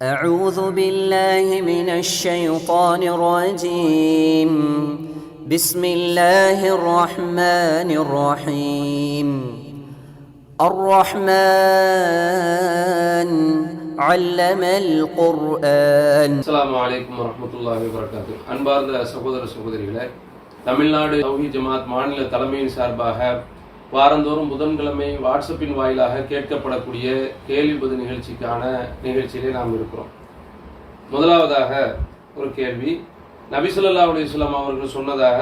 أعوذ بالله من الشيطان الرجيم بسم الله الرحمن الرحيم الرحمن علم القرآن அஸ்ஸலாமு அலைக்கும் வரஹ்மத்துல்லாஹி வபரகாத்து அன்பார்ந்த சகோதர சகோதரிகளே தமிழ்நாடு தௌஹி ஜமாத் மாநில தலைமையின் சார்பாக வாரந்தோறும் புதன்கிழமை வாட்ஸ்அப்பின் வாயிலாக கேட்கப்படக்கூடிய கேள்வி பதில் நிகழ்ச்சிக்கான நிகழ்ச்சியிலே நாம் இருக்கிறோம். முதலாவதாக ஒரு கேள்வி. நபிசுல்லா அலிஸ்லாம் அவர்கள் சொன்னதாக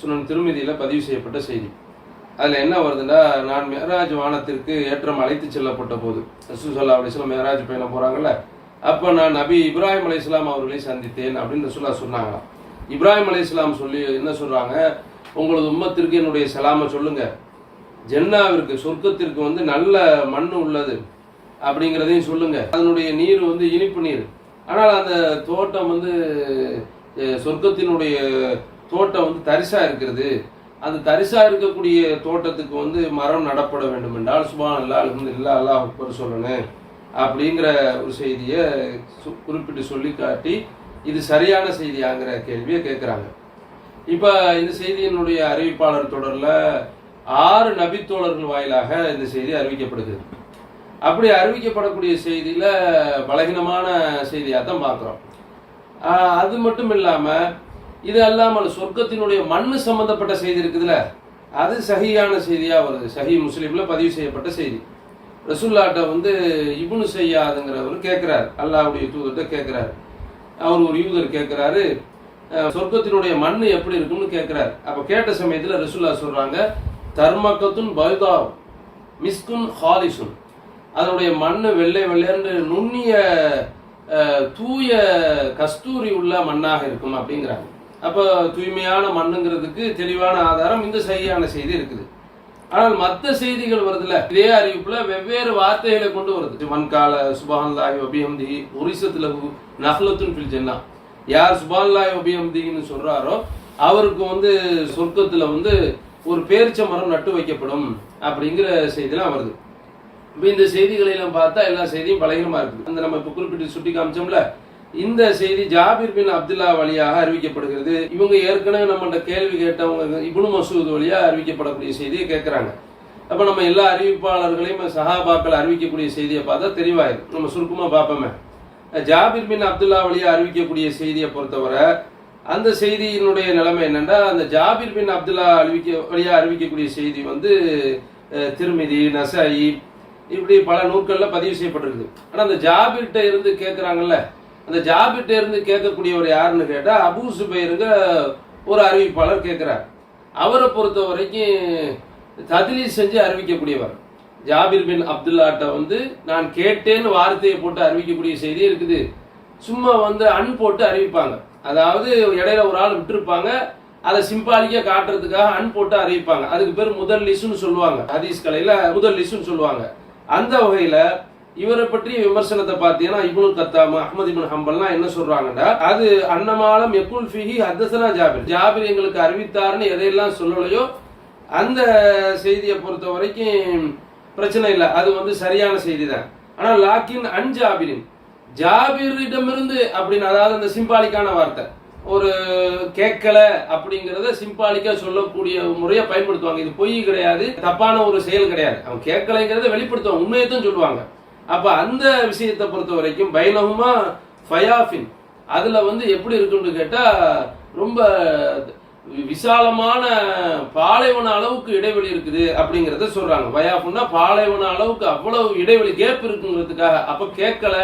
சுனன் திருமதியில் பதிவு செய்யப்பட்ட செய்தி. அதில் என்ன வருதுன்னா நான் மேராஜ் வானத்திற்கு ஏற்றம் அழைத்து செல்லப்பட்ட போது ரசூசல்லா அலிஸ்லாம் மேராஜ் பயணம் போகிறாங்கல்ல அப்போ நான் நபி இப்ராஹிம் அலைஹிஸ்ஸலாம் அவர்களை சந்தித்தேன் அப்படின்னு ரசூல்லா சொன்னாங்களாம். இப்ராஹிம் அலைஹிஸ்ஸலாம் சொல்லி என்ன சொல்கிறாங்க உங்களது உம்மத்திற்கு என்னுடைய சலாமை சொல்லுங்கள் ஜென்னாவிற்கு சொர்க்கத்திற்கு வந்து நல்ல மண் உள்ளது. அப்படிங்கிறதையும் சொல்லுங்க. அதனுடைய நீர் வந்து இனிப்பு நீர். ஆனால் அந்த தோட்டம் வந்து சொர்க்கத்தினுடைய தோட்டம் வந்து தரிசா இருக்கிறது. அந்த தரிசா இருக்கக்கூடிய தோட்டத்துக்கு வந்து மரம் நடப்பட வேண்டும் என்றால் சுபான் அல்லா அலமது அல்லா அக்பர் சொல்லணும் அப்படிங்கிற ஒரு செய்தியை சு- குறிப்பிட்டு சொல்லி காட்டி இது சரியான செய்தியாங்கிற கேள்வியை கேட்குறாங்க. இப்போ இந்த செய்தியினுடைய அறிவிப்பாளர் தொடரில் ஆறு நபித்தோழர்கள் வாயிலாக இந்த செய்தி அறிவிக்கப்படுகிறது. அப்படி அறிவிக்கப்படக்கூடிய செய்தியில் பலகீனமான செய்தியாக தான் பார்க்குறோம். அது மட்டும் இல்லாமல் இது அல்லாமல் சொர்க்கத்தினுடைய மண் சம்பந்தப்பட்ட செய்தி இருக்குதுல்ல? அது சகியான செய்தியாக வருது. சஹி முஸ்லீமில் பதிவு செய்யப்பட்ட செய்தி. ரசுல்லாட்ட வந்து இபுனு செய்யாதுங்கிறவர் கேட்குறாரு அல்லாவுடைய தூதர்கிட்ட கேட்குறாரு அவர் ஒரு யூதர் கேட்குறாரு சொர்க்கத்தினுடைய மண் எப்படி இருக்கும்னு கேட்குறாரு அப்போ கேட்ட சமயத்தில் ரசுல்லா சொல்கிறாங்க தர்மக்கத்துன் பைதா மிஸ்குன் ஹாலிசுன். அதனுடைய மண் வெள்ளை வெள்ளையன்று நுண்ணிய தூய கஸ்தூரி உள்ள மண்ணாக இருக்கும் அப்படிங்கிறாங்க. அப்போ தூய்மையான மண்ணுங்கிறதுக்கு தெளிவான ஆதாரம் இந்த சரியான செய்தி இருக்குது. ஆனால் மற்ற செய்திகள் வருதுல இதே அறிவிப்புல வெவ்வேறு வார்த்தைகளை கொண்டு வருது. மண்கால சுபான்லாய் அபியம்தி ஒரிசத்துல நஹ்லத்துன் ஃபில் ஜன்னா. யார் சுபான்லாய் அபியம்தின்னு சொல்றாரோ அவருக்கு வந்து சொர்க்கத்துல வந்து ஒரு பேரிச்ச மரம் நட்டு வைக்கப்படும் அப்படிங்கிற செய்திலாம் வருது. இப்போ இந்த செய்திகளை எல்லாம் பார்த்தா எல்லா செய்தியும் பலகீனமாக இருக்குது. அந்த நம்ம இப்போ குறிப்பிட்டு சுட்டி காமிச்சோம்ல இந்த செய்தி ஜாபிர் பின் அப்துல்லா வழியாக அறிவிக்கப்படுகிறது. இவங்க ஏற்கனவே நம்மள்ட்ட கேள்வி கேட்டவங்க இப்னு மசூத் வழியாக அறிவிக்கப்படக்கூடிய செய்தியை கேட்குறாங்க அப்போ நம்ம எல்லா அறிவிப்பாளர்களையும் சஹாபாக்கள் அறிவிக்கக்கூடிய செய்தியை பார்த்தா தெளிவாயிரும் நம்ம சுருக்கமாக பார்ப்போமே. ஜாபிர் பின் அப்துல்லா வழியாக அறிவிக்கக்கூடிய செய்தியை பொறுத்தவரை அந்த செய்தியினுடைய நிலைமை என்னென்னா அந்த ஜாபிர் பின் அப்துல்லா அறிவிக்க வழியாக அறிவிக்கக்கூடிய செய்தி வந்து திருமிதி நசாயி இப்படி பல நூல்களில் பதிவு செய்யப்பட்டிருக்குது. ஆனால் அந்த ஜாபிர்கிட்ட இருந்து கேட்குறாங்கல்ல அந்த ஜாபிர்கிட்ட இருந்து கேட்கக்கூடியவர் யாருன்னு கேட்டால் அபு சுபைருங்க ஒரு அறிவிப்பாளர் கேட்குறார் அவரை பொறுத்த வரைக்கும் ததிலி செஞ்சு அறிவிக்கக்கூடியவர். ஜாபிர் பின் அப்துல்லாட்ட வந்து நான் கேட்டேன்னு வார்த்தையை போட்டு அறிவிக்கக்கூடிய செய்தி இருக்குது. சும்மா வந்து அன் போட்டு அறிவிப்பாங்க. அதாவது இடையில ஒரு ஆள் விட்டுருப்பாங்க. அதை சிம்பாலிக்கா காட்டுறதுக்காக அன் போட்டு அறிவிப்பாங்க அதுக்கு பேர் முதல் லிசுன்னு சொல்லுவாங்க. ஹதீஸ் கலையில முதல் லிசுன்னு சொல்லுவாங்க. அந்த வகையில இவரை பற்றிய விமர்சனத்தை பார்த்தீங்கன்னா இப்னு கத்தாம அஹமது இப்னு ஹம்பல்லாம் என்ன சொல்றாங்கன்னா அது அன்னமாலம் எக்குல் ஃபிஹி ஹத்தசனா ஜாபிர். ஜாபிர் எங்களுக்கு அறிவித்தாருன்னு எதையெல்லாம் சொல்லலையோ அந்த செய்தியை பொறுத்த வரைக்கும் பிரச்சனை இல்லை. அது வந்து சரியான செய்தி தான் ஆனால் லாக்கின் அன் ஜாபிரின் ஜாபிரிடமிருந்து அப்படின்னு அதாவது அந்த சிம்பாலிக்கான வார்த்தை. ஒரு கேட்கல அப்படிங்கிறத சிம்பாலிக்கா சொல்லக்கூடிய முறையை பயன்படுத்துவாங்க. இது பொய் கிடையாது தப்பான ஒரு செயல் கிடையாது. அவன் கேட்கலைங்கிறத வெளிப்படுத்துவாங்க உண்மையை தான் சொல்லுவாங்க. அப்ப அந்த விஷயத்தை பொறுத்த வரைக்கும் பைனகுமா ஃபயாஃபின். அதுல வந்து எப்படி இருக்குன்னு கேட்டா ரொம்ப விசாலமான பாலைவன அளவுக்கு இடைவெளி இருக்குது அப்படிங்கறத சொல்றாங்க. பயாஃபுன்னா பாலைவன அளவுக்கு அவ்வளவு இடைவெளி கேப் இருக்குங்கிறதுக்காக. அப்ப கேட்கல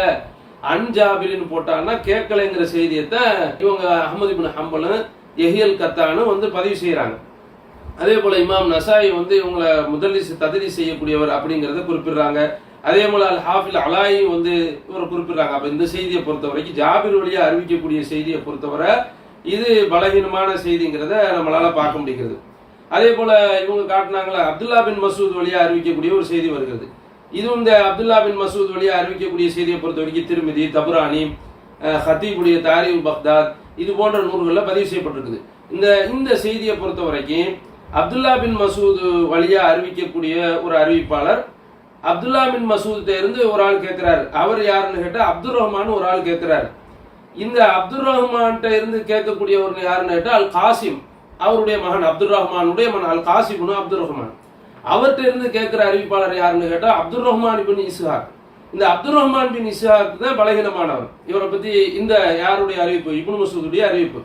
அன்ஜாபிரின்னு போட்டாங்கன்னா கேட்கலைங்கிற செய்தியத்தை இவங்க அஹமது பின் ஹம்பலும் எஹியல் கத்தானும் வந்து பதிவு செய்யறாங்க அதே போல இமாம் நசாய் வந்து இவங்களை முதலிஸ் ததலி செய்யக்கூடியவர் அப்படிங்கறத குறிப்பிடுறாங்க. அதே போல அல் ஹாஃபில் அலாயி வந்து இவரை குறிப்பிடுறாங்க. அப்ப இந்த செய்தியை பொறுத்த வரைக்கும் ஜாபிர் வழியா அறிவிக்கக்கூடிய செய்தியை பொறுத்தவரை இது பலகீனமான செய்திங்கிறத நம்மளால பார்க்க முடிகிறது. அதே போல இவங்க காட்டினாங்களா அப்துல்லா பின் மசூத் வழியா அறிவிக்கக்கூடிய ஒரு செய்தி வருகிறது. இதுவும் இந்த அப்துல்லா பின் மசூத் வழியாக அறிவிக்கக்கூடிய செய்தியை பொறுத்த வரைக்கும் திருமதி தபுரானி ஹத்தீபுடைய தாரிவ் பக்தாத் இது போன்ற நூல்களில் பதிவு செய்யப்பட்டிருக்குது. இந்த இந்த செய்தியை பொறுத்த வரைக்கும் அப்துல்லா பின் மசூத் வழியா அறிவிக்கக்கூடிய ஒரு அறிவிப்பாளர் அப்துல்லா பின் மசூத் இருந்து ஒரு ஆள் கேட்கிறார் அவர் யாருன்னு கேட்டால் அப்துல் ரஹ்மான் ஒரு ஆள் கேட்கிறார் இந்த அப்துல் ரஹ்மான்கிட்ட இருந்து கேட்கக்கூடியவர் யாருன்னு கேட்டால் அல் காசிம். அவருடைய மகன் அப்துல் ரஹ்மானுடைய மகன் அல் காசிம்னு அப்துல் ரஹ்மான். அவர்கிட்ட இருந்து கேட்குற அறிவிப்பாளர் யாருன்னு கேட்டால் அப்துல் ரஹ்மான் பின் இஸ்ஹாக். இந்த அப்துல் ரஹ்மான் பின் இஸ்ஹாக் தான் பலகீனமானவர். இவரை பற்றி இந்த யாருடைய அறிவிப்பு? இப்னு மசூதுடைய அறிவிப்பு.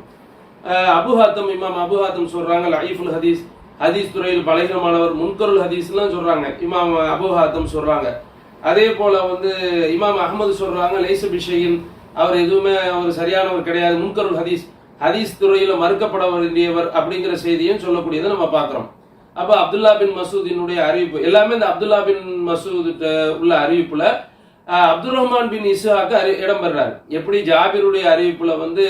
அபுஹாத்தம் இமாம் அபுஹாத்தம் சொல்கிறாங்க சொல்றாங்க லைஃபுல் ஹதீஸ். ஹதீஸ் துறையில் பலகீனமானவர் முன்கருள் ஹதீஸ்லாம் சொல்கிறாங்க இமாம் அபுஹாத்தம் சொல்கிறாங்க அதே போல் வந்து இமாம் அகமது சொல்கிறாங்க லைச பிஷையின் அவர் எதுவுமே அவர் சரியானவர் கிடையாது முன்கருள் ஹதீஸ். ஹதீஸ் துறையில் மறுக்கப்பட வேண்டியவர் அப்படிங்கிற செய்தியும் சொல்லக்கூடியதை நம்ம பார்க்குறோம். அப்ப அப்துல்லா பின் மசூதினுடைய அறிவிப்பு எல்லாமே இந்த அப்துல்லா பின் மசூத் உள்ள அறிவிப்புல அப்துல் ரஹ்மான் பின் இசுஹாக்கு அறி இடம் பெறாரு எப்படி ஜாபிருடைய அறிவிப்புல வந்து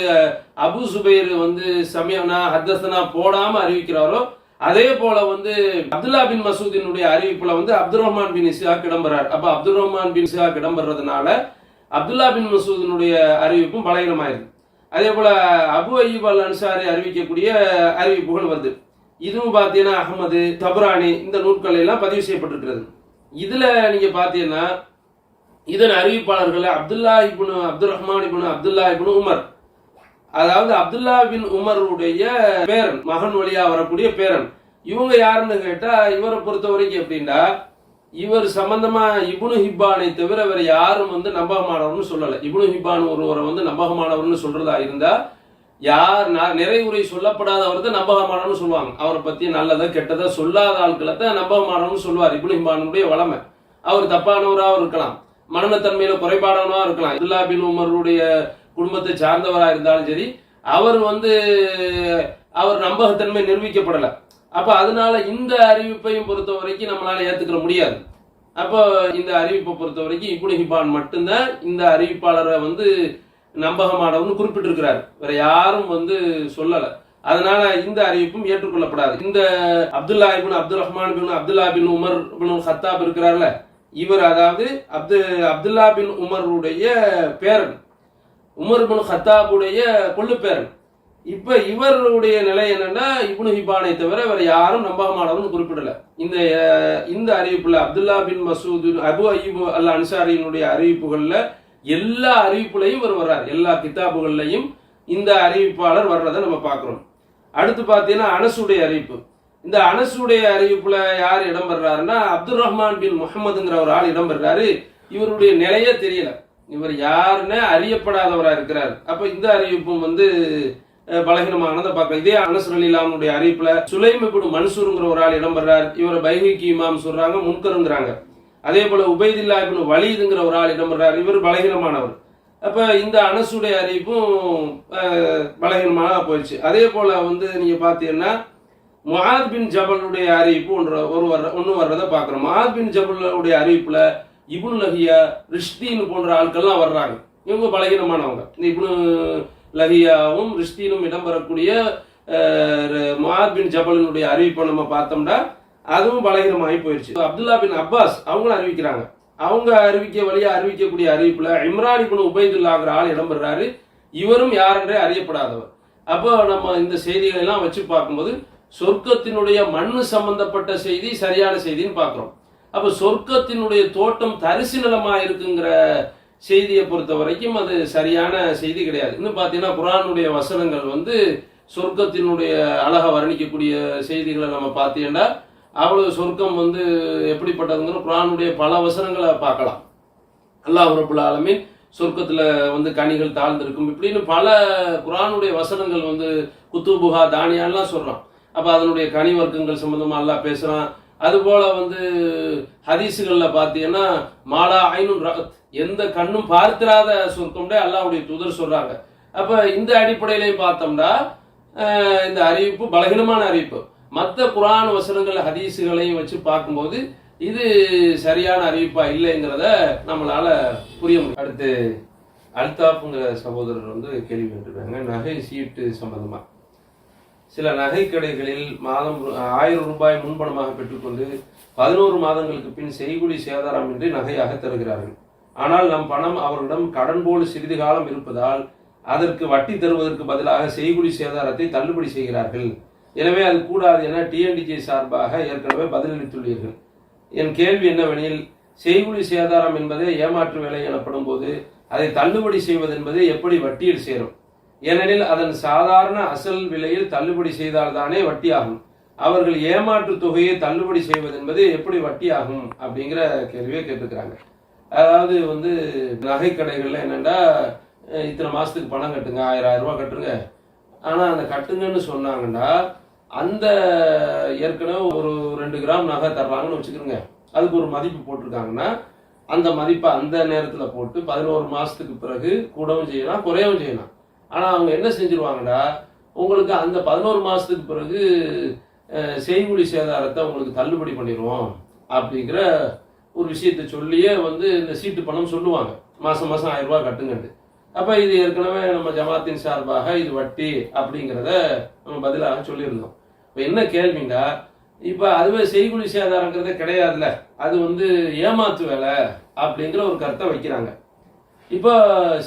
அபு சுபைர் வந்து சமயம்னா ஹத்தசனா போடாம அறிவிக்கிறாரோ அதே போல வந்து அப்துல்லா பின் மசூதினுடைய அறிவிப்புல வந்து அப்துல் ரஹ்மான் பின் இசுஹாக் இடம்பெறாரு. அப்ப அப்துல் ரஹ்மான் பின் இசுஹாக் இடம்பெறதுனால அப்துல்லா பின் மசூதினுடைய அறிவிப்பும் பலகீனமாயிருது. அதே போல அபு அய்யூப் அல் அன்சாரி அறிவிக்கக்கூடிய அறிவிப்புகள் வருது. இதுவும் பார்த்தீங்கன்னா அகமது தபரானி இந்த நூல்கள் எல்லாம் பதிவு செய்யப்பட்டிருக்கிறது. இதுல நீங்க பார்த்தீங்கன்னா இதன் அறிவிப்பாளர்கள் அப்துல்லா இபுனு அப்துல் ரஹ்மான் இபுனு அப்துல்லா இபுனு உமர். அதாவது அப்துல்லா பின் உமருடைய பேரன் மகன் வழியா வரக்கூடிய பேரன். இவங்க யாருன்னு கேட்டா இவரை பொறுத்த வரைக்கும் எப்படின்னா இவர் சம்பந்தமா இபுனு ஹிப்பானை தவிர வேற யாரும் வந்து நம்பகமானவர்னு சொல்லல. இப்னு ஹிப்பான் ஒருவரை வந்து நம்பகமானவர்னு சொல்றதா இருந்தா யார் நிறைவுரை சொல்லப்படாதவர் தான் நம்பகமானவர்னு சொல்லுவாங்க. அவரை பத்தி நல்லதா கெட்டதா சொல்லாத ஆட்களை தான் நம்பகமானவர்னு சொல்லுவார். இப்னு வளமை. அவர் தப்பானவராகவும் இருக்கலாம். மனநத்தன்மையில குறைபாடானவா இருக்கலாம். இப்துல்லா பின் உமருடைய குடும்பத்தை சார்ந்தவராக இருந்தாலும் சரி அவர் வந்து அவர் நம்பகத்தன்மை நிரூபிக்கப்படலை. அப்ப அதனால இந்த அறிவிப்பையும் பொறுத்த வரைக்கும் நம்மளால ஏத்துக்கிற முடியாது. அப்போ இந்த அறிவிப்பை பொறுத்த வரைக்கும் இப்படி ஹிபான் மட்டும்தான் இந்த அறிவிப்பாளரை வந்து நம்பகமானவன் குறிப்பிட்டிருக்கிறார். வேற யாரும் வந்து சொல்லல. அதனால இந்த அறிவிப்பும் ஏற்றுக்கொள்ளப்படாது. இந்த Abdullah ibn Abdul Rahman bin Abdullah bin Umar bin Khattab இருக்கிறார்ல இவர் அதாவது அப்து அப்துல்லா பின் உமருடைய பேரன். உமர் பின் ஹத்தாபுடைய கொள்ளு பேரன் இப்ப இவருடைய நிலை என்னன்னா இப்னு ஹிபானை தவிர வேற யாரும் நம்பகமானவர்னு குறிப்பிடல. இந்த இந்த அறிவிப்புல அப்துல்லா பின் மசூத் அபு அய்யூப் அல் அன்சாரியினுடைய அறிவிப்புகள்ல எல்லா அறிவிப்புலையும் இவர் வர்றார். எல்லா கித்தாபுகள்லையும் இந்த அறிவிப்பாளர் வர்றதை நம்ம பார்க்குறோம். அடுத்து பார்த்தீங்கன்னா அனசுடைய அறிவிப்பு. இந்த அனசுடைய அறிவிப்புல யார் இடம் பெறாருன்னா அப்துல் ரஹ்மான் பின் முகமதுங்கிற ஒரு ஆள் இடம் பெறாரு. இவருடைய நிலையே தெரியல. இவர் யாருன்னு அறியப்படாதவராக இருக்கிறார். அப்ப இந்த அறிவிப்பும் வந்து பலகீனமானதை பார்க்கலாம். இதே அனசு அலிலாமுடைய அறிவிப்புல சுலைம் இப்னு மன்சூருங்கிற ஒரு ஆள் இடம் பெறார். இவரை பைஹிகி இமாம் சொல்றாங்க முன்கருங்கிறாங்க. அதே போல உபைதில்லா இப்னு வலிதுங்கிற ஒரு ஆள் இடம் பெறார் இவர் பலகீனமானவர். அப்ப இந்த அனசுடைய அறிவிப்பும் பலகீனமாக போயிடுச்சு. அதே போல வந்து நீங்க பாத்தீங்கன்னா முஹாத் பின் ஜபலுடைய அறிவிப்பு ஒன்று ஒரு வர்ற ஒன்று வர்றதை பார்க்குறோம் முஹாத் பின் ஜபலுடைய அறிவிப்புல இப்னு லஹியா ரிஷ்தீன் போன்ற ஆட்கள்லாம் வர்றாங்க. இவங்க பலகீனமானவங்க. இந்த இபுனு லஹியாவும் ரிஷ்தீனும் இடம்பெறக்கூடிய அஹ், முஹாத் பின் ஜபலினுடைய அறிவிப்பை நம்ம பார்த்தோம்னா அதுவும் பலகீனமாகி போயிடுச்சு அப்துல்லா பின் அப்பாஸ் அவங்களும் அறிவிக்கிறாங்க. அவங்க அறிவிக்க வழியா அறிவிக்கக்கூடிய அறிவிப்புல இம்ரான் இப்னு உபைதுல்லாங்கிற ஆள் இடம்பெறாரு இவரும் யாரென்றே அறியப்படாதவர். அப்போ நம்ம இந்த செய்திகளை எல்லாம் வச்சு பார்க்கும்போது சொர்க்கத்தினுடைய மண்ணு சம்பந்தப்பட்ட செய்தி சரியான செய்தின்னு பார்க்கிறோம். அப்ப சொர்க்கத்தினுடைய தோட்டம் தரிசு நிலமா இருக்குங்கிற செய்தியை பொறுத்த வரைக்கும் அது சரியான செய்தி கிடையாது. இன்னும் பார்த்தீங்கன்னா குரானுடைய வசனங்கள் வந்து சொர்க்கத்தினுடைய அழகை வர்ணிக்கக்கூடிய செய்திகளை நம்ம பார்த்தீங்கன்னா அவ்வளவு சொர்க்கம் வந்து எப்படிப்பட்டதுங்கிற குரானுடைய பல வசனங்களை பார்க்கலாம். அல்லாஹ் ரபுல் ஆலமின் சொர்க்கத்தில் வந்து கனிகள் தாழ்ந்திருக்கும். இப்படின்னு பல குரானுடைய வசனங்கள் வந்து குத்துபுகா தானியாலாம் சொல்கிறான் அப்போ அதனுடைய கனி வர்க்கங்கள் சம்மந்தமாக எல்லாம் பேசுகிறான் அதுபோல் வந்து ஹதீஸுகள்ல பார்த்தீங்கன்னா மாலா ஐனுன் ரகத் எந்த கண்ணும் பார்த்திராத சொர்க்கம்டே அல்லாவுடைய தூதர் சொல்கிறாங்க அப்போ இந்த அடிப்படையிலையும் பார்த்தோம்னா இந்த அறிவிப்பு பலகீனமான அறிவிப்பு. மற்ற குரான் வசனங்கள் ஹதீஸுகளையும் வச்சு பார்க்கும்போது இது சரியான அறிவிப்பா இல்லைங்கிறத நம்மளால புரிய முடியும். அடுத்து அல்தாப்புங்கிற சகோதரர் வந்து கேள்வி கேட்டிருக்காங்க. நகை சீட்டு சம்பந்தமா. சில நகை கடைகளில் மாதம் ஆயிரம் ரூபாய் முன்பணமாக பெற்றுக்கொண்டு பதினோரு மாதங்களுக்கு பின் செய்குடி சேதாரம் என்று நகையாக தருகிறார்கள். ஆனால் நம் பணம் அவர்களிடம் கடன் போல் சிறிது காலம் இருப்பதால் அதற்கு வட்டி தருவதற்கு பதிலாக செய்குடி சேதாரத்தை தள்ளுபடி செய்கிறார்கள். எனவே அது கூடாது என டிஎன்டிஜே சார்பாக ஏற்கனவே பதிலளித்துள்ளீர்கள். என் கேள்வி என்னவெனில் செய்குலி சேதாரம் என்பதே ஏமாற்று வேலை எனப்படும் போது அதை தள்ளுபடி செய்வது என்பது எப்படி வட்டியில் சேரும்? ஏனெனில் அதன் சாதாரண அசல் விலையில் தள்ளுபடி செய்தால்தானே வட்டி ஆகும் அவர்கள் ஏமாற்று தொகையை தள்ளுபடி செய்வது என்பது எப்படி வட்டி ஆகும் அப்படிங்கிற கேள்வியை கேட்டுக்கிறாங்க அதாவது வந்து நகை என்னென்னா இத்தனை மாசத்துக்கு பணம் கட்டுங்க ஆயிரம் ஆயிரம் ரூபாய் கட்டுருங்க ஆனால் அந்த கட்டுங்கன்னு சொன்னாங்கன்னா அந்த ஏற்கனவே ஒரு ரெண்டு கிராம் நகை தர்றாங்கன்னு வச்சுக்கிறோங்க அதுக்கு ஒரு மதிப்பு போட்டிருக்காங்கன்னா அந்த மதிப்பை அந்த நேரத்தில் போட்டு பதினோரு மாதத்துக்கு பிறகு கூடவும் செய்யலாம் குறையவும் செய்யலாம். ஆனால் அவங்க என்ன செஞ்சிருவாங்கடா உங்களுக்கு அந்த பதினோரு மாதத்துக்கு பிறகு அஹ், செய்கூலி சேதாரத்தை உங்களுக்கு தள்ளுபடி பண்ணிடுவோம் அப்படிங்கிற ஒரு விஷயத்தை சொல்லியே வந்து இந்த சீட்டு பணம் சொல்லுவாங்க. மாதம் மாதம் ஆயிரம் ரூபாய் கட்டுங்கன்ட்டு. அப்ப இது ஏற்கனவே நம்ம ஜமாத்தின் சார்பாக இது வட்டி அப்படிங்கிறத நம்ம பதிலாக சொல்லியிருந்தோம். இப்போ என்ன கேள்விண்டா இப்போ அதுவே செய்குழி சேதாரங்கிறதே கிடையாதுல்ல. அது வந்து ஏமாத்து வேலை அப்படிங்கிற ஒரு கருத்தை வைக்கிறாங்க. இப்போ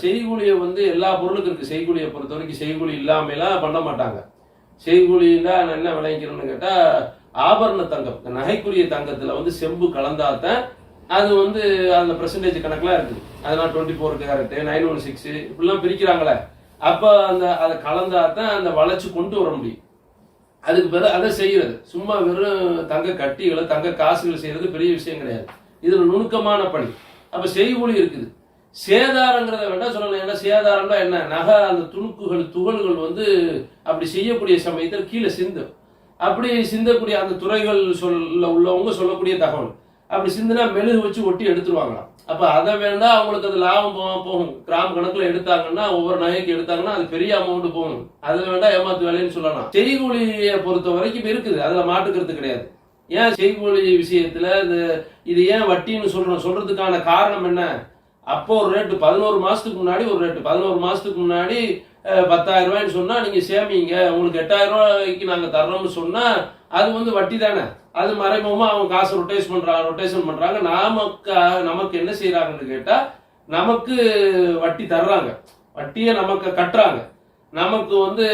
செய்கூலியை வந்து எல்லா பொருளுக்கும் இருக்கு. செய்கூலியை பொறுத்த வரைக்கும் செய்கூலி இல்லாமலாம் பண்ண மாட்டாங்க. செய்குழின்னா நான் என்ன விளைவிக்கிறோன்னு கேட்டால் ஆபரண தங்கம் இந்த நகைக்குரிய தங்கத்தில் வந்து செம்பு கலந்தாத்தான் அது வந்து அந்த பெர்சன்டேஜ் கணக்கெலாம் இருக்குது அதனால் twenty four correct nine one six இப்படிலாம் பிரிக்கிறாங்களே. அப்போ அந்த அதை கலந்தாதான் அந்த வளைச்சு கொண்டு வர முடியும். அதுக்கு பிறகு அதை செய்கிறது சும்மா வெறும் தங்க கட்டிகளை தங்க காசுகள் செய்கிறது பெரிய விஷயம் கிடையாது. இதில் நுணுக்கமான பணி. அப்போ செய்கூலி இருக்குது. சேதாரங்கிறத வேண்டாம் சொல்லலாம் ஏன்னா சேதாரம்னா என்ன? நகை அந்த துணுக்குகள் துகள்கள் வந்து அப்படி செய்யக்கூடிய சமயத்தில் கீழே சிந்தும். அப்படி சிந்தக்கூடிய அந்த துறைகள் சொல்ல உள்ளவங்க சொல்லக்கூடிய தகவல். அப்படி சிந்தினா மெழுகு வச்சு ஒட்டி எடுத்துருவாங்களாம். அப்ப அதை வேணா அவங்களுக்கு அது லாபம் போகும் கிராம் கணக்குல எடுத்தாங்கன்னா ஒவ்வொரு நகைக்கு எடுத்தாங்கன்னா அது பெரிய அமௌண்ட் போகும் அதுல வேண்டா ஏமாத்து வேலைன்னு சொல்லலாம். செய்கூலியை பொறுத்த வரைக்கும் இருக்குது. அதுல மாட்டுக்கிறது கிடையாது. ஏன் செய்கூலி விஷயத்துல இந்த இது ஏன் வட்டின்னு சொல்றோம் சொல்றதுக்கான காரணம் என்ன? அப்போ ஒரு ரேட்டு பதினோரு மாசத்துக்கு முன்னாடி ஒரு ரேட்டு பதினோரு மாசத்துக்கு முன்னாடி பத்தாயிரம் ரூபாய்ன்னு சொன்னா நீங்க சேமிங்க. உங்களுக்கு எட்டாயிரம் ரூபாய்க்கு நாங்க தர்றோம்னு சொன்னா அது வந்து வட்டி தானே? அது மறைமுகமா அவங்க காசு ரொட்டேஷன் பண்றாங்க ரொட்டேஷன் பண்றாங்க. நமக்கு நமக்கு என்ன செய்யறாங்கன்னு கேட்டா நமக்கு வட்டி தர்றாங்க. வட்டியை நமக்கு கட்டுறாங்க. நமக்கு வந்து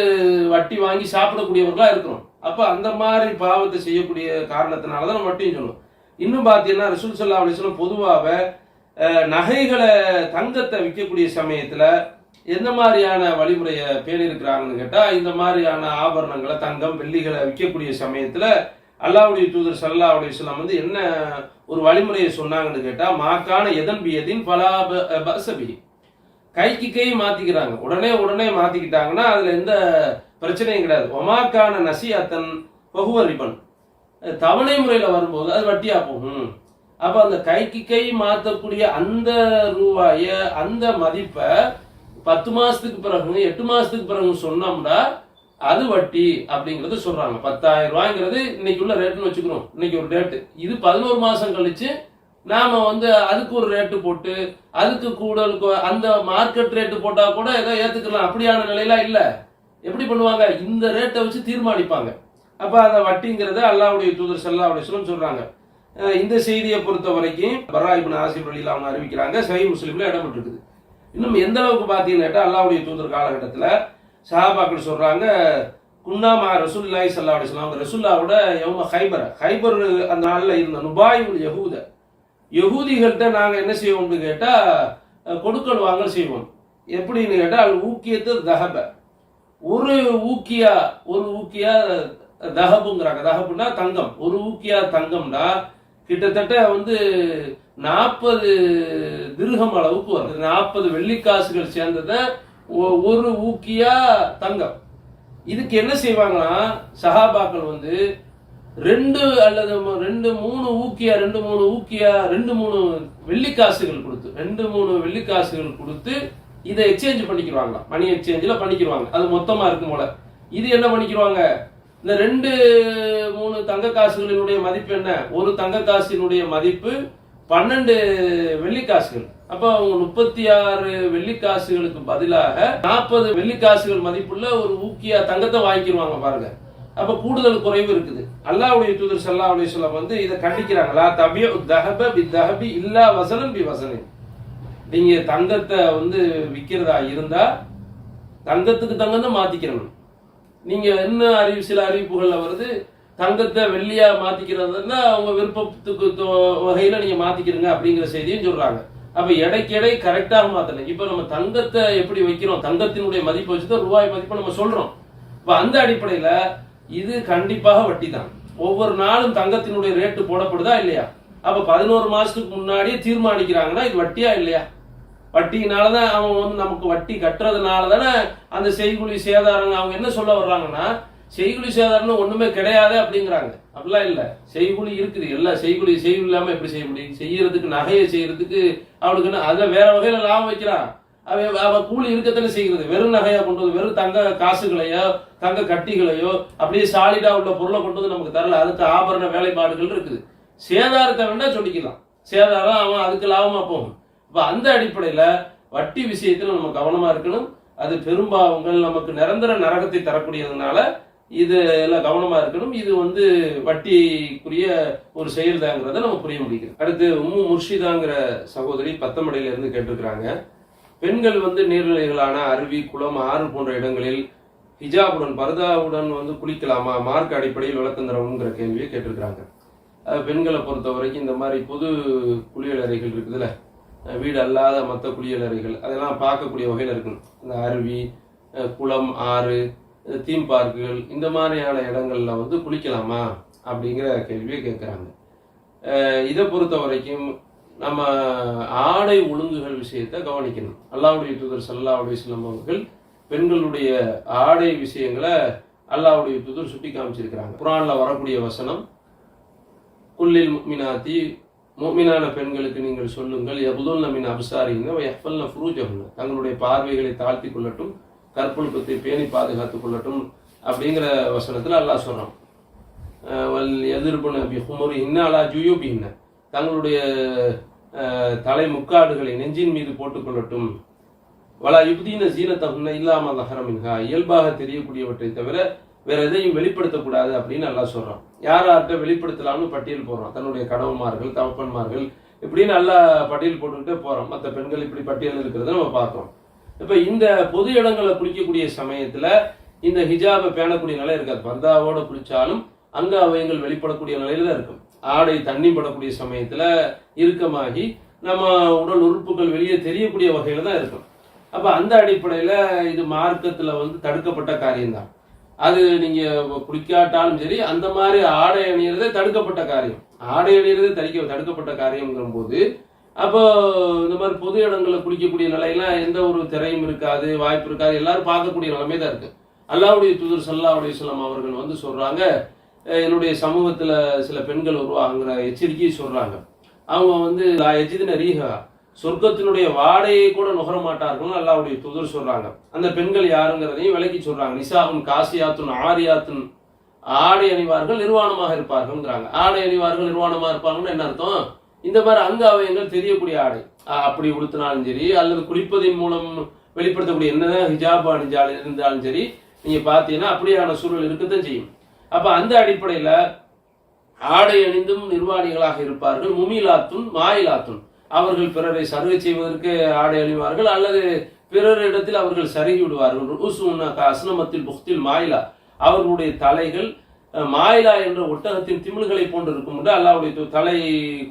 வட்டி வாங்கி சாப்பிடக்கூடியவர்களா இருக்கிறோம். அப்ப அந்த மாதிரி பாவத்தை செய்யக்கூடிய காரணத்தினாலதான் நம்ம வட்டியும் சொல்லணும் இன்னும் பாத்தீங்கன்னா ரசூல் சல்லா அலிஸ்லாம் பொதுவாக நகைகளை தங்கத்தை விற்கக்கூடிய சமயத்துல எந்த மாதிரியான வழிமுறையை பேணி இருக்கிறாங்கன்னு கேட்டா இந்த மாதிரியான ஆபரணங்களை தங்கம் வெள்ளிகளை விற்கக்கூடிய சமயத்துல அல்லாவுடைய தூதர் சல்லா அலிஸ்லாம் வந்து என்ன ஒரு வழிமுறையை சொன்னாங்கன்னு கேட்டா மாக்கான எதன் பியதின் பலா ப- பசபி கைக்கு கை மாத்திக்கிறாங்க. உடனே உடனே மாத்திக்கிட்டாங்கன்னா அதுல எந்த பிரச்சனையும் கிடையாது. ஒமாக்கான நசியாத்தன் பகுவ ரிபன். தவணை முறையில வரும்போது அது வட்டியா போகும். அப்ப அந்த கைக்கு கை மாத்தக்கூடிய அந்த ரூபாய அந்த மதிப்பை பத்து மாசத்துக்கு பிறகு எட்டு மாசத்துக்கு பிறகு சொன்னோம்னா அது வட்டி அப்படிங்கறது சொல்றாங்க. பத்தாயிரம் ரூபாய்ங்கிறது இன்னைக்கு உள்ள ரேட்டுன்னு வச்சுக்கிறோம். இன்னைக்கு ஒரு ரேட்டு இது பதினோரு மாசம் கழிச்சு நாம வந்து அதுக்கு ஒரு ரேட்டு போட்டு அதுக்கு கூட அந்த மார்க்கெட் ரேட்டு போட்டா கூட ஏதோ ஏத்துக்கலாம். அப்படியான நிலையெல்லாம் இல்ல. எப்படி பண்ணுவாங்க? இந்த ரேட்டை வச்சு தீர்மானிப்பாங்க. அப்ப அந்த வட்டிங்கிறத அல்லாவுடைய தூதர் சல்லா அலிஸ்லம் சொல்றாங்க. இந்த செய்தியை பொறுத்த வரைக்கும் பரா இப்னு ஆசிப் அலிலா அவங்க அறிவிக்கிறாங்க. சை முஸ்லீம்ல இடம்பெற்றிருக்குது இன்னும் எந்த அளவுக்கு பார்த்தீங்கன்னா அல்லாவுடைய தூதர் காலகட்டத்தில் சஹாபாக்கள் சொல்கிறாங்க குன்னாமா ரசுல்லாய் சல்லா அலிஸ்லாம் ரெசுல்லாவிட எவ்வளோ ஹைபர் ஹைபர் அந்த நாளில் இருந்த நுபாயுல் யகூத யகூதிகள்கிட்ட நாங்கள் என்ன செய்வோம்னு கேட்டால் கொடுக்கல் வாங்கல் செய்வோம். எப்படின்னு கேட்டால் ஊக்கியத்து தஹப. ஒரு ஊக்கியா ஒரு ஊக்கியா தஹபுங்கிறாங்க. தஹபுன்னா தங்கம். ஒரு ஊக்கியா தங்கம்னா கிட்டத்தட்ட வந்து நாற்பது திருகம் அளவுக்கு வருது நாற்பது வெள்ளிக்காசுகள் சேர்ந்ததை ஒரு ஊக்கியா தங்கம். இதுக்கு என்ன செய்வாங்கன்னா சஹாபாக்கள் வந்து ரெண்டு அல்லது ரெண்டு மூணு ஊக்கியா ரெண்டு மூணு ஊக்கியா ரெண்டு மூணு வெள்ளிக்காசுகள் கொடுத்து ரெண்டு மூணு வெள்ளிக்காசுகள் கொடுத்து இதை எக்ஸ்சேஞ்ச் பண்ணிக்கிறாங்க மணி எக்ஸ்சேஞ்சில் பண்ணிக்கிறாங்க அது மொத்தமா இருக்கும் போல. இது என்ன பண்ணிக்கிறாங்க இந்த ரெண்டு மூணு தங்க காசுகளினுடைய மதிப்பு என்ன? ஒரு தங்க காசினுடைய மதிப்பு பன்னெண்டு வெள்ளிக்காசுகள். அப்ப அவங்க முப்பத்தி ஆறு வெள்ளிக்காசுகளுக்கு பதிலாக நாற்பது வெள்ளிக்காசுகள் மதிப்புள்ள ஒரு ஊக்கியா தங்கத்தை வாங்கிக்கிடுவாங்க பாருங்க. அப்ப கூடுதல் குறைவு இருக்குது. அல்லாவுடைய தூதர் சல்லா அலி சொல்லம் வந்து இதை கண்டிக்கிறாங்க. லா தஹப பி தஹபி இல்லா வசனம் பி வசனம் நீங்க தங்கத்தை வந்து விற்கிறதா இருந்தா தங்கத்துக்கு தங்கம் தான் மாத்திக்கிறணும். நீங்க என்ன அறிவு சில அறிவிப்புகள்ல வருது? தங்கத்தை வெள்ளியா மாத்திக்கிறதுன்னா அவங்க விருப்பத்துக்கு வகையில நீங்க மாத்திக்கிறீங்க அப்படிங்கிற செய்தியும் சொல்றாங்க. அப்ப எடைக்கெடை கரெக்டாக மாத்தணும் இப்ப நம்ம தங்கத்தை எப்படி வைக்கிறோம்? தங்கத்தினுடைய மதிப்பு வச்சுதான் ரூபாய் மதிப்பை நம்ம சொல்றோம். இப்ப அந்த அடிப்படையில இது கண்டிப்பாக வட்டி தான் ஒவ்வொரு நாளும் தங்கத்தினுடைய ரேட்டு போடப்படுதா இல்லையா? அப்ப பதினோரு மாசத்துக்கு முன்னாடியே தீர்மானிக்கிறாங்கன்னா இது வட்டியா இல்லையா? வட்டினாலதான் அவன் வந்து நமக்கு வட்டி கட்டுறதுனால தானே அந்த செய்குழி சேதாரங்க அவங்க என்ன சொல்ல வர்றாங்கன்னா செய்குழி சேதாரம்னு ஒண்ணுமே கிடையாது அப்படிங்கிறாங்க. அப்படிலாம் இல்ல. செய்குழி இருக்குது. எல்லா செய்குழி செய்குலி இல்லாம எப்படி செய்ய முடியும்? செய்யறதுக்கு நகையை செய்யறதுக்கு அவனுக்கு என்ன வேற வகையில லாபம் வைக்கிறான். அவன் அவன் கூலி இருக்கத்தானே செய்கிறது வெறும் நகையா கொண்டு வந்து வெறும் தங்க காசுகளையோ தங்க கட்டிகளையோ அப்படியே சாலிடா உள்ள பொருளை கொண்டு வந்து நமக்கு தரல. அதுக்கு ஆபரண வேலைப்பாடுகள் இருக்குது. சேதாரத்தை வேணா சொல்லிக்கலாம் சேதாரம் அவன் அதுக்கு லாபமா போகும். இப்ப அந்த அடிப்படையில வட்டி விஷயத்துல நம்ம கவனமா இருக்கணும். அது பெரும்பாவங்கள் நமக்கு நிரந்தர நரகத்தை தரக்கூடியதுனால இது எல்லாம் கவனமா இருக்கணும். இது வந்து வட்டிக்குரிய ஒரு செயல் தாங்கிறத நம்ம புரிய முடியும் அடுத்து உம்மு முர்ஷிதாங்கிற சகோதரி பத்தமடையில இருந்து கேட்டிருக்கிறாங்க. பெண்கள் வந்து நீர்நிலைகளான அருவி குளம் ஆறு போன்ற இடங்களில் ஹிஜாபுடன் பரதாவுடன் வந்து குளிக்கலாமா? மார்க் அடிப்படையில் விளக்கம் தரவுங்கிற கேள்வியை கேட்டிருக்கிறாங்க. பெண்களை பொறுத்த வரைக்கும் இந்த மாதிரி பொது குளியலறைகள் இருக்குதுல்ல? வீடு அல்லாத மற்ற குளியலறைகள் அதெல்லாம் பார்க்கக்கூடிய வகையில் இருக்கணும். இந்த அருவி குளம் ஆறு தீம் பார்க்குகள் இந்த மாதிரியான இடங்களில் வந்து குளிக்கலாமா அப்படிங்கிற கேள்வியை கேட்குறாங்க இதை பொறுத்த வரைக்கும் நம்ம ஆடை ஒழுங்குகள் விஷயத்தை கவனிக்கணும். அல்லாவுடைய தூதர் சல்லா அலுவலம் அவர்கள் பெண்களுடைய ஆடை விஷயங்களை அல்லாவுடைய தூதர் சுட்டி காமிச்சிருக்கிறாங்க. குரானில் வரக்கூடிய வசனம் குல்லில் முக்மினாத்தி மோமினான பெண்களுக்கு நீங்கள் சொல்லுங்கள் எபுதுல் நமின் அப்சாரிங்க எஃபல்ன ஃபுரூஜகுங்க தங்களுடைய பார்வைகளை தாழ்த்தி கொள்ளட்டும் கற்பொழுக்கத்தை பேணி பாதுகாத்துக் கொள்ளட்டும் அப்படிங்கிற வசனத்தில் அல்லாஹ் சொல்கிறான் அஹ் வல் எதிர்ப்புன பி ஹுமுரி இன்னாலா தங்களுடைய தலை முக்காடுகளை நெஞ்சின் மீது போட்டுக்கொள்ளட்டும் வலா யுப்தீன சீனத்தகுன்ன இல்லாமல் லஹரமின்ஹா இயல்பாக தெரியக்கூடியவற்றை தவிர வேற எதையும் வெளிப்படுத்தக்கூடாது அப்படின்னு நல்லா சொல்கிறான் யார் யார்கிட்ட வெளிப்படுத்தலாம்னு பட்டியல் போடுறான். தன்னுடைய கணவன்மார்கள் தகப்பன்மார்கள் இப்படின்னு நல்லா பட்டியல் போட்டுக்கிட்டே போகிறோம் மற்ற பெண்கள் இப்படி பட்டியல் இருக்கிறத நம்ம பார்க்குறோம். இப்ப இந்த பொது இடங்களை குளிக்கக்கூடிய சமயத்துல இந்த ஹிஜாபை பேணக்கூடிய நிலை இருக்காது. பர்தாவோட குளிச்சாலும் அங்க அவயங்கள் வெளிப்படக்கூடிய நிலையில தான் இருக்கும். ஆடை தண்ணி படக்கூடிய சமயத்துல இறுக்கமாகி நம்ம உடல் உறுப்புகள் வெளியே தெரியக்கூடிய வகையில தான் இருக்கும். அப்ப அந்த அடிப்படையில இது மார்க்கத்துல வந்து தடுக்கப்பட்ட காரியம்தான். அது நீங்க குளிக்காட்டாலும் சரி அந்த மாதிரி ஆடை அணியறதே தடுக்கப்பட்ட காரியம். ஆடை அணியறதே தடுக்க தடுக்கப்பட்ட காரியம்ங்கிற போது அப்போ இந்த மாதிரி பொது இடங்களில் குளிக்கக்கூடிய நிலையெல்லாம் எந்த ஒரு திரையும் இருக்காது வாய்ப்பு இருக்காது. எல்லாரும் பார்க்கக்கூடிய நிலைமை தான் இருக்கு. அல்லாவுடைய தூதர் சல்லா அலுவலாம் அவர்கள் வந்து சொல்றாங்க என்னுடைய சமூகத்தில் சில பெண்கள் உருவாகுங்கிற எச்சரிக்கையை சொல்றாங்க. அவங்க வந்து எஜிதின ரீகா சொர்க்கத்தினுடைய வாடையை கூட நுகர மாட்டார்கள் அல்லாவுடைய தூதர் சொல்றாங்க. அந்த பெண்கள் யாருங்கிறதையும் விலக்கி சொல்றாங்க. நிசாவும் காசியாத்துன் ஆரியாத்துன் ஆடை அணிவார்கள் நிர்வாணமாக இருப்பார்கள்ங்கிறாங்க. ஆடை அணிவார்கள் நிர்வாணமாக இருப்பாங்கன்னு என்ன அர்த்தம்? இந்த மாதிரி அங்க அவயங்கள் தெரியக்கூடிய ஆடை. அப்படி உடுத்தினாலும் சரி அல்லது குளிப்பதன் மூலம் வெளிப்படுத்தக்கூடிய என்னதான் ஹிஜாப் அணிஞ்சாலும் இருந்தாலும் சரி நீங்க பார்த்தீங்கன்னா அப்படியான சூழல் இருக்கத்தான் செய்யும். அப்ப அந்த அடிப்படையில ஆடை அணிந்தும் நிர்வாணிகளாக இருப்பார்கள். முமிலாத்துன் மாயிலாத்துன். அவர்கள் பிறரை சருகை செய்வதற்கு ஆடை அணிவார்கள். அல்லது பிறரிடத்தில் அவர்கள் சருகி விடுவார்கள். ருசுன்னா அஸ்னமத்தில் புக்தில் மாயிலா. அவர்களுடைய தலைகள் மாயிலா என்ற ஒட்டகத்தின் திமில்களை போன்று இருக்கும் என்று அல்லாவுடைய து- தலை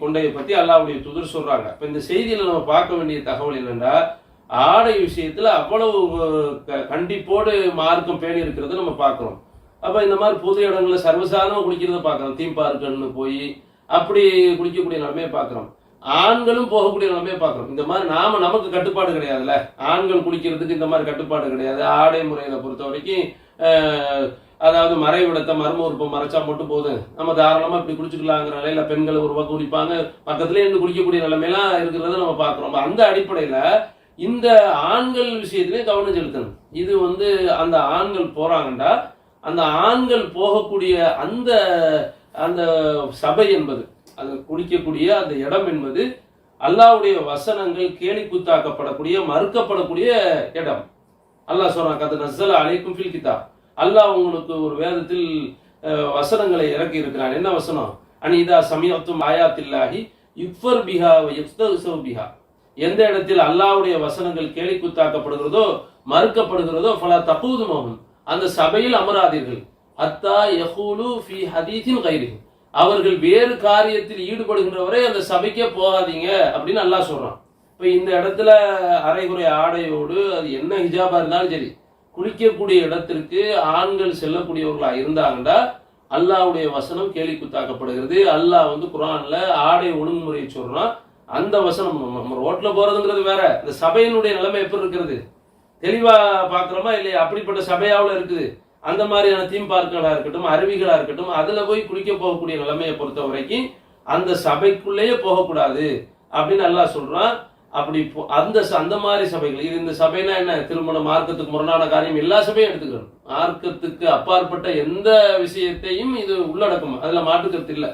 கொண்டையை பற்றி அல்லாவுடைய துதர் சொல்றாங்க. இப்போ இந்த செய்தியில் நம்ம பார்க்க வேண்டிய தகவல் என்னன்னா ஆடை விஷயத்தில் அவ்வளவு க- கண்டிப்போடு மார்க்கம் பேணி இருக்கிறத நம்ம பார்க்குறோம். அப்போ இந்த மாதிரி பொது இடங்களில் சர்வசாதாரணமாக குளிக்கிறத பார்க்குறோம். தீம் பார்க்குன்னு போய் அப்படி குளிக்கக்கூடிய நிலைமையை பார்க்குறோம். ஆண்களும் போகக்கூடிய நிலைமையை பார்க்குறோம். இந்த மாதிரி நாம நமக்கு கட்டுப்பாடு கிடையாதுல்ல? ஆண்கள் குளிக்கிறதுக்கு இந்த மாதிரி கட்டுப்பாடு கிடையாது. ஆடை முறையில் பொறுத்த வரைக்கும் அதாவது மறைவிடத்தை மர்ம உறுப்பை மறைச்சா மட்டும் போதும். நம்ம தாராளமா இப்படி குடிச்சுக்கலாங்கிற நிலையில பெண்கள் ஒரு பக்கம் குளிப்பாங்க பக்கத்துலயே இருந்து குளிக்கக்கூடிய நிலைமையெல்லாம் இருக்கிறத நம்ம பார்க்குறோம். அந்த அடிப்படையில இந்த ஆண்கள் விஷயத்திலே கவனம் செலுத்தணும். இது வந்து அந்த ஆண்கள் போறாங்கண்டா அந்த ஆண்கள் போகக்கூடிய அந்த அந்த சபை என்பது அது குடிக்கக்கூடிய அந்த இடம் என்பது அல்லாவுடைய வசனங்கள் கேலி கூத்தாக்கப்படக்கூடிய மறுக்கப்படக்கூடிய இடம். அல்லாஹ் சொல்றான் கதை நசல் அழைக்கும் ஃபில் கிதாப். அல்லாஹ் உங்களுக்கு ஒரு வேதத்தில் வசனங்களை இறக்கி இருக்கிறான். என்ன வசனம்? அனிதா சமயத்தும் ஆயாத்தில்லாஹி யுக்ஃபர் பிஹா யுக்தசவ் பிஹா. எந்த இடத்தில் அல்லாஹ்வுடைய வசனங்கள் கேலி குத்தாக்கப்படுகிறதோ மறுக்கப்படுகிறதோ பல தப்பூதுமாகும் அந்த சபையில் அமராதீர்கள். அத்தா யஹூலு ஃபி ஹதீஸின் கைரி அவர்கள் வேறு காரியத்தில் ஈடுபடுகின்றவரை அந்த சபைக்கே போகாதீங்க அப்படின்னு அல்லாஹ் சொல்றான். இப்ப இந்த இடத்துல அரைகுறை ஆடையோடு அது என்ன ஹிஜாபா இருந்தாலும் சரி குளிக்கக்கூடிய இடத்திற்கு ஆண்கள் செல்லக்கூடியவர்களா இருந்தாங்கன்னா அல்லாவுடைய வசனம் கேலி குத்தாக்கப்படுகிறது அல்லாஹ் வந்து குரான்ல ஆடை ஒழுங்குமுறையை சொல்றான். அந்த வசனம் நம்ம- ரோட்ல போறதுங்கிறது வேற. இந்த சபையினுடைய நிலைமை எப்படி இருக்கிறது தெளிவா பாக்குறோமா இல்லையா? அப்படிப்பட்ட சபையாவில் இருக்குது. அந்த மாதிரியான தீம் பார்க்களாக இருக்கட்டும் அருவிகளாக இருக்கட்டும் அதில் போய் குளிக்க போகக்கூடிய நிலைமையை பொறுத்த வரைக்கும் அந்த சபைக்குள்ளேயே போகக்கூடாது அப்படின்னு நல்லா சொல்கிறான் அப்படி அந்த ச- அந்த மாதிரி சபைகள். இது இந்த சபைனா என்ன? திருமண மார்க்கத்துக்கு முரணான காரியம் எல்லா சபையும் எடுத்துக்கணும் மார்க்கத்துக்கு அப்பாற்பட்ட எந்த விஷயத்தையும் இது உள்ளடக்கும். அதுல மாற்றுக்கிறது இல்லை.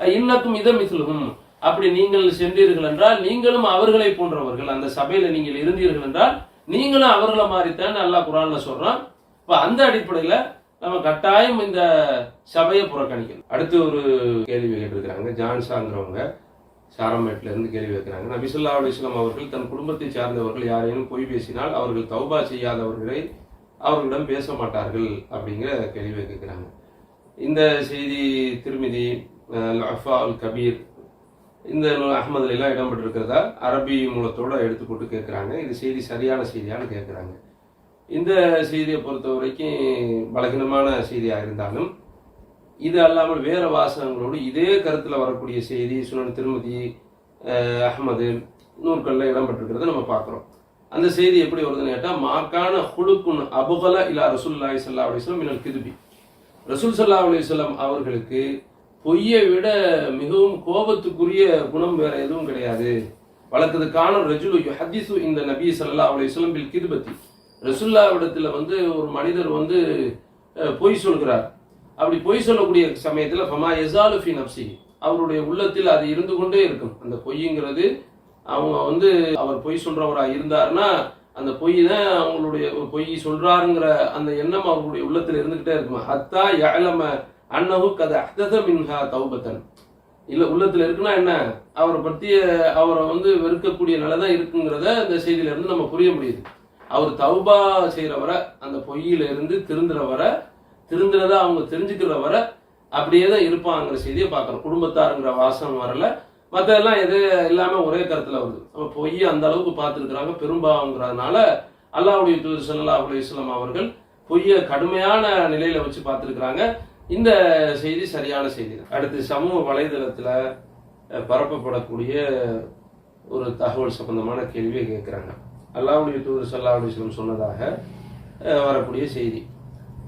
இன்னக்கும் இத மிசிலும் அப்படி நீங்கள் சென்றீர்கள் என்றால் நீங்களும் அவர்களை போன்றவர்கள். அந்த சபையில நீங்கள் இருந்தீர்கள் என்றால் நீங்களும் அவர்களை மாறித்தான் நல்லா குரான்ல சொல்றான். இப்ப அந்த அடிப்படையில நம்ம கட்டாயம் இந்த சபையை புறக்கணிக்கணும். அடுத்து ஒரு கேள்வி கேட்டிருக்கிறாங்க. ஜான்சாங்கிறவங்க. சாரமேட்ல இருந்து கேள்வி வைக்கிறாங்க. நபிசுல்லா அலிஸ்லாம் அவர்கள் தன் குடும்பத்தை சார்ந்தவர்கள் யாரேனும் பொய் பேசினால் அவர்கள் தௌபா செய்யாதவர்களை அவர்களிடம் பேச மாட்டார்கள் அப்படிங்கிற கேள்வி கேட்குறாங்க. இந்த செய்தி திருமிதி அஃபா அல் கபீர் இந்த நூல் எல்லாம் இடம்பெற்றிருக்கிறதா? அரபி மூலத்தோட எடுத்து போட்டு கேட்குறாங்க. இது செய்தி சரியான செய்தியான்னு கேட்குறாங்க. இந்த செய்தியை பொறுத்த வரைக்கும் பலகீனமான செய்தியாக இருந்தாலும் இது அல்லாமல் வேறு வாசகங்களோடு இதே கருத்தில் வரக்கூடிய செய்தி சுனன் திருமதி அஹமது நூற்களில் இடம்பெற்றிருக்கிறத நம்ம பார்க்குறோம். அந்த செய்தி எப்படி வருதுன்னு கேட்டால் மாக்கான ஹுலுக்குன் அபுகல இல்லா ரசூல்லாய் சல்லா அலிஸ்லாம் மினல் கிதுபி. ரசூல் சல்லா அலிஸ்லாம் அவர்களுக்கு பொய்யை விட மிகவும் கோபத்துக்குரிய குணம் வேற எதுவும் கிடையாது. வழக்கது காணும் ரஜுலு ஹதீசு இந்த நபி சல்லா அலிஸ்லாம் பில் கிதுபத்தி. ரசுல்லாவிடத்துல வந்து ஒரு மனிதர் வந்து பொய் சொல்கிறார். அப்படி பொய் சொல்லக்கூடிய சமயத்தில் ஃபமா எசாலுஃபி நப்சி அவருடைய உள்ளத்தில் அது இருந்து கொண்டே இருக்கும். அந்த பொய்ங்கிறது அவங்க வந்து அவர் பொய் சொல்கிறவராக இருந்தாருன்னா அந்த பொய் தான் அவங்களுடைய பொய் சொல்றாருங்கிற அந்த எண்ணம் அவருடைய உள்ளத்தில் இருந்துகிட்டே இருக்குமா? ஹத்தா யலம அன்னவு கதை அஹ்தத மின்ஹா தௌபத்தன். இல்லை உள்ளத்தில் இருக்குன்னா என்ன? அவரை பற்றிய அவரை வந்து வெறுக்கக்கூடிய நிலை தான் இருக்குங்கிறத இந்த செய்தியில இருந்து நம்ம புரிய முடியுது. அவர் தௌபா செய்கிறவரை அந்த பொய்யில இருந்து திருந்துற திருந்துறதா அவங்க தெரிஞ்சுக்கிற வர அப்படியே தான் இருப்பாங்கிற செய்தியை பார்க்குறோம். குடும்பத்தாருங்கிற வாசம் வரல. மற்றதெல்லாம் எது எல்லாமே ஒரே கருத்தில் வருது. நம்ம பொய் அந்த அளவுக்கு பார்த்துருக்குறாங்க. பெரும்பாவங்கிறதுனால அல்லாவுடைய தூதர் சல்லா அலி இஸ்லாம் அவர்கள் பொய்யை கடுமையான நிலையில வச்சு பார்த்துருக்குறாங்க. இந்த செய்தி சரியான செய்தி அடுத்து சமூக வலைதளத்தில் பரப்பப்படக்கூடிய ஒரு தகவல் சம்பந்தமான கேள்வியை கேட்குறாங்க. அல்லாவுடைய தூதர் சல்லா அலி வஸல்லம் சொன்னதாக வரக்கூடிய செய்தி.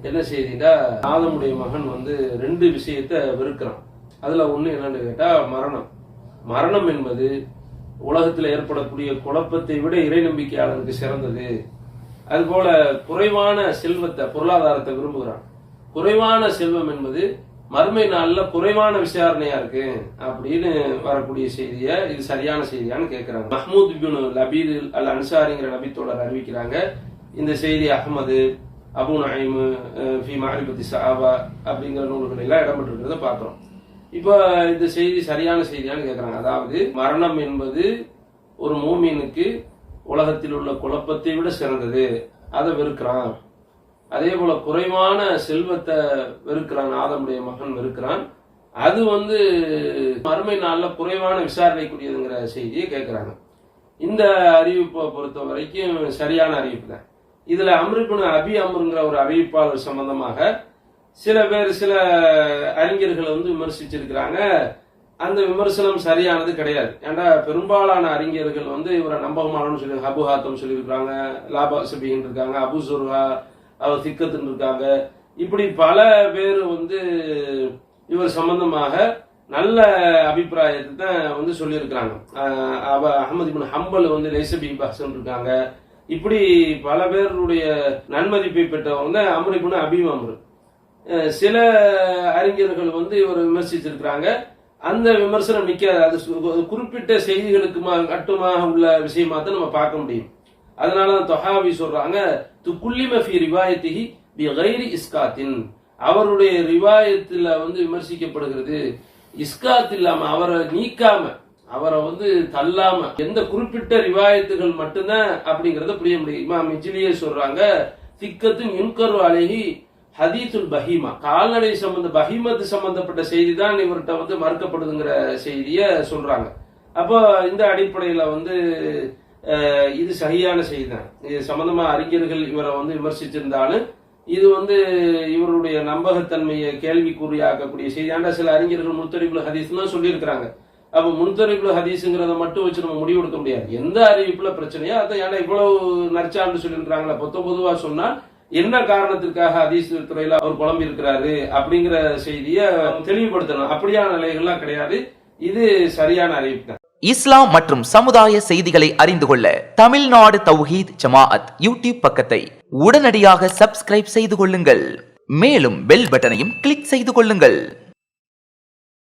என்ன செய்தினா ஆதமுடைய மகன் வந்து ரெண்டு விஷயத்த வெறுக்கிறான். அதுல ஒண்ணு என்னன்னு கேட்டா மரணம். மரணம் என்பது உலகத்தில் ஏற்படக்கூடிய குழப்பத்தை விட இறை நம்பிக்கையாளருக்கு சிறந்தது. அதுபோல குறைவான செல்வத்தை பொருளாதாரத்தை விரும்புகிறான். குறைவான செல்வம் என்பது மறுமை நாளில் குறைவான விசாரணையா இருக்கு அப்படின்னு வரக்கூடிய செய்திய இது சரியான செய்தியான்னு கேட்கிறாங்க மஹமூத் பின் லபீர் அல் அன்சாரிங்கிற நபித்தோட அறிவிக்கிறாங்க. இந்த செய்தி அகமது. அபு நாயிமு ஃபி மாரிபத்தி சஹாபா அப்படிங்கிற நூல்கள் எல்லாம் இடம்பெற்றிருக்கிறத பார்க்குறோம் இப்போ இந்த செய்தி சரியான செய்தியான்னு கேட்குறாங்க அதாவது மரணம் என்பது ஒரு மூமீனுக்கு உலகத்தில் உள்ள குழப்பத்தை விட சிறந்தது. அதை வெறுக்கிறான். அதே போல குறைவான செல்வத்தை வெறுக்கிறான். ஆதமுடைய மகன் வெறுக்கிறான். அது வந்து மறுமை நாளில் குறைவான விசாரணைக்குரியதுங்கிற செய்தியை கேட்குறாங்க இந்த அறிவிப்பை பொறுத்த வரைக்கும் சரியான அறிவிப்பு தான். இதுல அம்ருக்குன்னு அபி அம்ருங்கிற ஒரு அறிவிப்பாளர் சம்பந்தமாக சில பேர் சில அறிஞர்களை வந்து விமர்சிச்சிருக்கிறாங்க. அந்த விமர்சனம் சரியானது கிடையாது. ஏன்னா பெரும்பாலான அறிஞர்கள் வந்து இவரை நம்பகமானன்னு சொல்லி ஹபு ஹாத்தம் சொல்லியிருக்காங்க லாபா சபின் இருக்காங்க அபு சுர்ஹா அவர் திக்கத்துன்னு இருக்காங்க. இப்படி பல பேர் வந்து இவர் சம்பந்தமாக நல்ல அபிப்பிராயத்தை தான் வந்து சொல்லியிருக்கிறாங்க. அவ அஹமது இப்னு ஹம்பல் வந்து லேசபி பஹ்சன் இருக்காங்க. இப்படி பல பேருடைய நன்மதிப்பை பெற்றவங்க தான் அம்ரு. இப்னு சில அறிஞர்கள் வந்து இவர் விமர்சிச்சிருக்கிறாங்க. அந்த விமர்சனம் மிக்க அது குறிப்பிட்ட செய்திகளுக்கு கட்டுமாக மட்டுமாக உள்ள விஷயமா தான் நம்ம பார்க்க முடியும். அதனால தான் தொஹாவி சொல்றாங்க து குல்லிம ஃபி ரிவாயத்திஹி பி கைரி இஸ்காத்தின். அவருடைய ரிவாயத்தில் வந்து விமர்சிக்கப்படுகிறது இஸ்காத் இல்லாம அவரை நீக்காம அவரை வந்து தள்ளாம எந்த குறிப்பிட்ட ரிவாயத்துகள் மட்டும்தான் அப்படிங்கறத புரிய முடியும். இமாம் இஜ்லியே சொல்றாங்க திக்கத்தின் யுன்கரு அழகி ஹதீத்துல் பஹீமா. கால்நடை சம்பந்த பஹீமத்து சம்பந்தப்பட்ட செய்தி தான் இவர்கிட்ட வந்து மறுக்கப்படுதுங்கிற செய்திய சொல்றாங்க. அப்போ இந்த அடிப்படையில வந்து இது சரியான செய்தி தான் இது சம்பந்தமா அறிஞர்கள் இவரை வந்து விமர்சிச்சிருந்தாலும் இது வந்து இவருடைய நம்பகத்தன்மையை கேள்விக்குறியாக்கக்கூடிய செய்தி. ஆண்டா சில அறிஞர்கள் முன்தறிவுல ஹதீஸ்லாம் சொல்லியிருக்கிறாங்க. அப்ப முன்தறிவுல ஹதீஸுங்கிறத மட்டும் வச்சு நம்ம முடிவெடுக்க முடியாது. எந்த அறிவிப்புல பிரச்சனையோ அதை ஏன்னா இவ்வளவு நற்சான்று சொல்லியிருக்கிறாங்களா பொத்த பொதுவா சொன்னா என்ன காரணத்திற்காக ஹதீஸ் துறையில அவர் குழம்பி இருக்கிறாரு அப்படிங்கிற செய்தியை தெளிவுபடுத்தணும். அப்படியான நிலைகள்லாம் கிடையாது. இது சரியான அறிவிப்பு தான். இஸ்லாம் மற்றும் சமுதாய செய்திகளை அறிந்து கொள்ள தமிழ்நாடு தௌஹீத் ஜமாஅத் யூடியூப் பக்கத்தை உடனடியாக சப்ஸ்கிரைப் செய்து கொள்ளுங்கள். மேலும் பெல் பட்டனையும் கிளிக் செய்து கொள்ளுங்கள்.